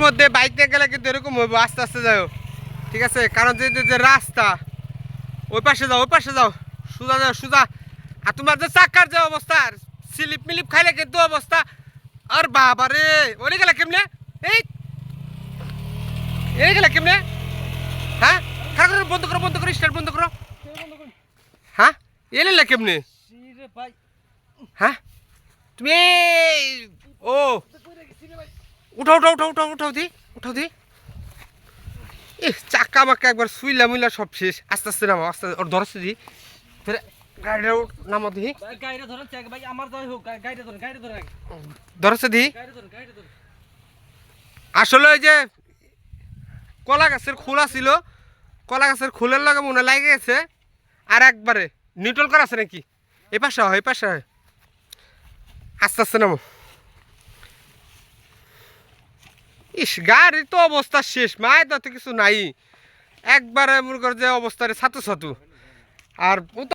মধ্যে বাইক নিয়ে গেলে কিন্তু এরকম হইব আস্তে আস্তে যাও ঠিক আছে? কারণ যে যে- রাস্তা ওই পাশে যাও ওই পাশে যাও। সোজা যাও সোজা। আর তোমার যে চাকার যে অবস্থা স্লিপ মিলিপ খাইলে কিন্তু অবস্থা। আর বাবা রে ওরে গেলে কেমনে? এই! এই গেলে কেমনে? হ্যাঁ? খারাপ করে বন্ধ করো বন্ধ করো স্টার্ট বন্ধ করো। হ্যাঁ? এলে কেমনে? হ্যাঁ? তুমি উঠাও উঠাও উঠাও উঠাও উঠাও দি উঠাও দি। এ চাকা মাক্কা একবার সুইলা মুইলা সব শেষ। আস্তে আস্তে নামো আস্তে ওর ধরছে দি। ফের গাড়িটা উঠ- নামো দি। গাড়িটা ধরেন চেক ভাই আমার যাই হোক গাড়িটা ধরেন গাড়িটা ধরেন। ধরছে দি। আসলে ওই যে কলা গাছের খোলা ছিল কলা গাছের খোলের লগে মনে লাগে গেছে। আর একবারে নিউট্রাল করা আছে নাকি? এ পাশে হয় এ পাশে হয় আস্তে আস্তে নামো ইস, গাড়ির তো অবস্থা শেষ, মায়ের তো কিছু নাই। একবারে মনে করে যে অবস্থারে ছাতু ছাতু আর